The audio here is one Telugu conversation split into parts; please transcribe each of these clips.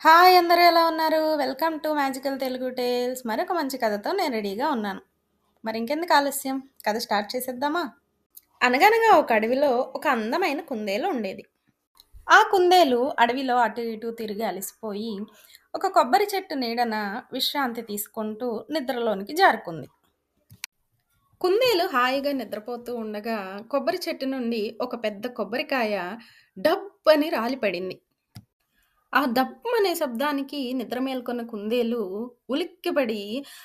హాయ్ అందరూ ఎలా ఉన్నారు? Welcome to magical Telugu tales మరొక మంచి కథతో నేను రెడీగా ఉన్నాను. మరి ఇంకెందుకు ఆలస్యం? కథ స్టార్ట్ చేసేద్దామా? అనగనగా ఒక అడవిలో ఒక అందమైన కుందేలు ఉండేది. ఆ కుందేలు అడవిలో అటు ఇటు తిరిగి అలసిపోయి ఒక కొబ్బరి చెట్టు నీడన విశ్రాంతి తీసుకుంటూ నిద్రలోనికి జారుకుంది. కుందేలు హాయిగా నిద్రపోతూ ఉండగా కొబ్బరి చెట్టు నుండి ఒక పెద్ద కొబ్బరికాయ డబ్బని రాలిపడింది. ఆ దప్పమనే శబ్దానికి నిద్ర మేల్కొన్న కుందేలు ఉలిక్కిపడి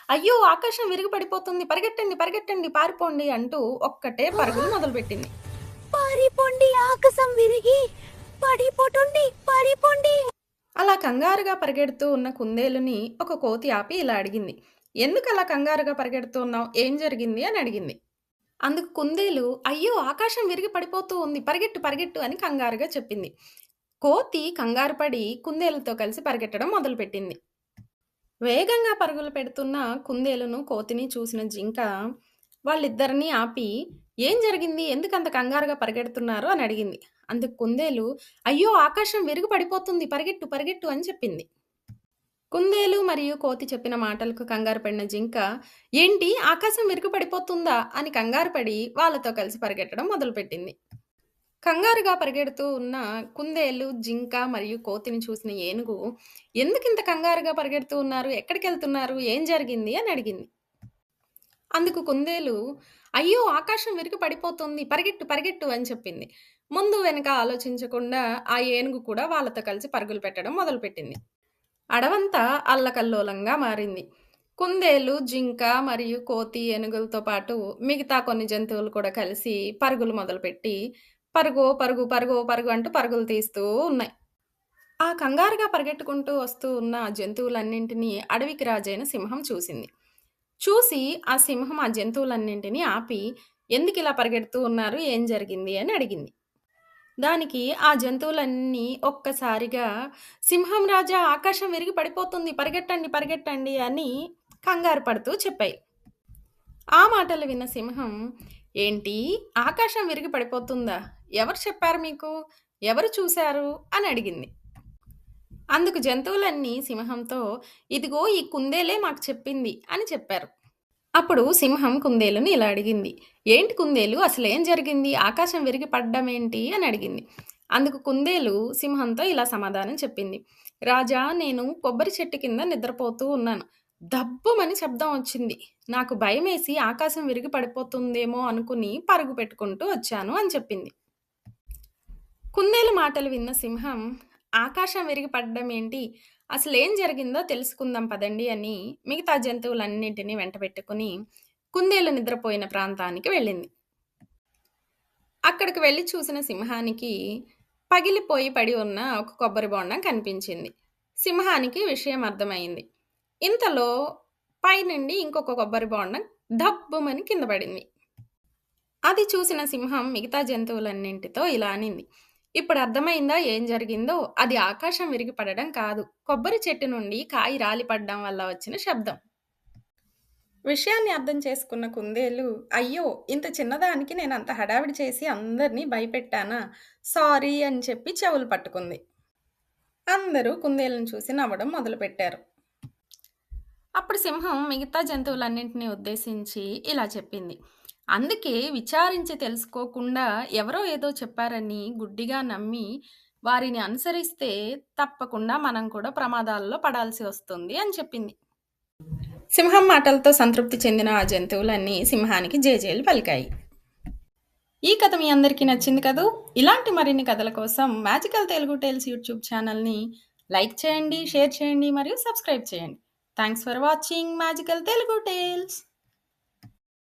అయ్యో ఆకాశం విరిగి పడిపోతుంది పరిగెట్టండి పరిగెట్టండి పారిపోండి అంటూ ఒక్కటే పరుగులు మొదలుపెట్టింది. పారిపోండి ఆకాశం విరిగి పడిపోతుంది పారిపోండి అలా కంగారుగా పరిగెడుతూ ఉన్న కుందేలుని ఒక కోతి ఆపి ఇలా అడిగింది. ఎందుకు అలా కంగారుగా పరిగెడుతూ ఉన్నావు? ఏం జరిగింది? అని అడిగింది. అందుకు కుందేలు అయ్యో ఆకాశం విరిగి పడిపోతూ ఉంది పరిగెట్టు పరిగెట్టు అని కంగారుగా చెప్పింది. కోతి కంగారుపడి కుందేలుతో కలిసి పరిగెట్టడం మొదలుపెట్టింది. వేగంగా పరుగులు పెడుతున్న కుందేలును కోతిని చూసిన జింక వాళ్ళిద్దరినీ ఆపి ఏం జరిగింది? ఎందుకంత కంగారుగా పరిగెడుతున్నారు? అని అడిగింది. అందుకు కుందేలు అయ్యో ఆకాశం విరుగు పడిపోతుంది పరిగెట్టు పరిగెట్టు అని చెప్పింది. కుందేలు మరియు కోతి చెప్పిన మాటలకు కంగారు పడిన జింక ఏంటి? ఆకాశం విరుగు పడిపోతుందా? అని కంగారు పడి వాళ్ళతో కలిసి పరిగెట్టడం మొదలుపెట్టింది. కంగారుగా పరిగెడుతూ ఉన్న కుందేలు జింక మరియు కోతిని చూసిన ఏనుగు ఎందుకు ఇంత కంగారుగా పరిగెడుతూ ఉన్నారు? ఎక్కడికి వెళ్తున్నారు? ఏం జరిగింది? అని అడిగింది. అందుకు కుందేలు అయ్యో ఆకాశం విరిగి పడిపోతుంది. పరిగెట్టు పరిగెట్టు అని చెప్పింది. ముందు వెనక ఆలోచించకుండా ఆ ఏనుగు కూడా వాళ్ళతో కలిసి పరుగులు పెట్టడం మొదలుపెట్టింది. అడవంతా అల్లకల్లోలంగా మారింది. కుందేలు జింక మరియు కోతి ఏనుగులతో పాటు మిగతా కొన్ని జంతువులు కూడా కలిసి పరుగులు మొదలుపెట్టి పరుగు పరుగు పరుగు పరుగు అంటూ పరుగులు తీస్తూ ఉన్నాయి. ఆ కంగారుగా పరిగెట్టుకుంటూ వస్తూ ఉన్న జంతువులన్నింటినీ అడవికి రాజైన సింహం చూసింది. చూసి ఆ సింహం ఆ జంతువులన్నింటినీ ఆపి ఎందుకు ఇలా పరిగెడుతూ ఉన్నారు? ఏం జరిగింది? అని అడిగింది. దానికి ఆ జంతువులన్నీ ఒక్కసారిగా సింహం రాజా ఆకాశం విరిగి పడిపోతుంది. పరిగెట్టండి పరిగెట్టండి అని కంగారు పడుతూ చెప్పాయి. ఆ మాటలు విన్న సింహం ఏంటి? ఆకాశం విరిగి పడిపోతుందా? ఎవరు చెప్పారు మీకు? ఎవరు చూశారు? అని అడిగింది. అందుకు జంతువులన్నీ సింహంతో ఇదిగో ఈ కుందేలే మాకు చెప్పింది అని చెప్పారు. అప్పుడు సింహం కుందేలుని ఇలా అడిగింది. ఏంటి కుందేలు? అసలు ఏం జరిగింది? ఆకాశం విరిగి పడ్డం ఏంటి? అని అడిగింది. అందుకు కుందేలు సింహంతో ఇలా సమాధానం చెప్పింది. రాజా నేను కొబ్బరి చెట్టు కింద నిద్రపోతూ ఉన్నాను. దబ్బుమని శబ్దం వచ్చింది. నాకు భయమేసి ఆకాశం విరిగి పడిపోతుందేమో అనుకుని పరుగు పెట్టుకుంటూ వచ్చాను అని చెప్పింది. కుందేలు మాటలు విన్న సింహం ఆకాశం విరిగి పడడం ఏంటి? అసలు ఏం జరిగిందో తెలుసుకుందాం పదండి అని మిగతా జంతువులన్నింటినీ వెంట పెట్టుకుని కుందేలు నిద్రపోయిన ప్రాంతానికి వెళ్ళింది. అక్కడికి వెళ్ళి చూసిన సింహానికి పగిలిపోయి పడి ఉన్న ఒక కొబ్బరి బొండం కనిపించింది. సింహానికి విషయం అర్థమైంది. ఇంతలో పైనుండి ఇంకొక కొబ్బరి బొండం దబ్బుమని కింద పడింది. అది చూసిన సింహం మిగతా జంతువులన్నింటితో ఇలా అనింది. ఇప్పుడు అర్థమైందా? ఏం జరిగిందో? అది ఆకాశం విరిగిపడడం కాదు. కొబ్బరి చెట్టు నుండి కాయి రాలిపడడం వల్ల వచ్చిన శబ్దం. విషయాన్ని అర్థం చేసుకున్న కుందేలు అయ్యో ఇంత చిన్నదానికి నేను అంత హడావిడి చేసి అందరినీ భయపెట్టానా? సారీ అని చెప్పి చెవులు పట్టుకుంది. అందరూ కుందేలను చూసి నవ్వడం మొదలుపెట్టారు. అప్పుడు సింహం మిగతా జంతువులన్నింటినీ ఉద్దేశించి ఇలా చెప్పింది. అందుకే విచారించి తెలుసుకోకుండా ఎవరో ఏదో చెప్పారని గుడ్డిగా నమ్మి వారిని అనుసరిస్తే తప్పకుండా మనం కూడా ప్రమాదాల్లో పడాల్సి వస్తుంది అని చెప్పింది. సింహం మాటలతో సంతృప్తి చెందిన ఆ జంతువులన్నీ సింహానికి జేజేలు పలికాయి. ఈ కథ మీ అందరికీ నచ్చింది కదూ? ఇలాంటి మరిన్ని కథల కోసం మ్యాజికల్ తెలుగు టేల్స్ యూట్యూబ్ ఛానల్ని లైక్ చేయండి షేర్ చేయండి మరియు సబ్స్క్రైబ్ చేయండి. Thanks for watching magical Telugu tales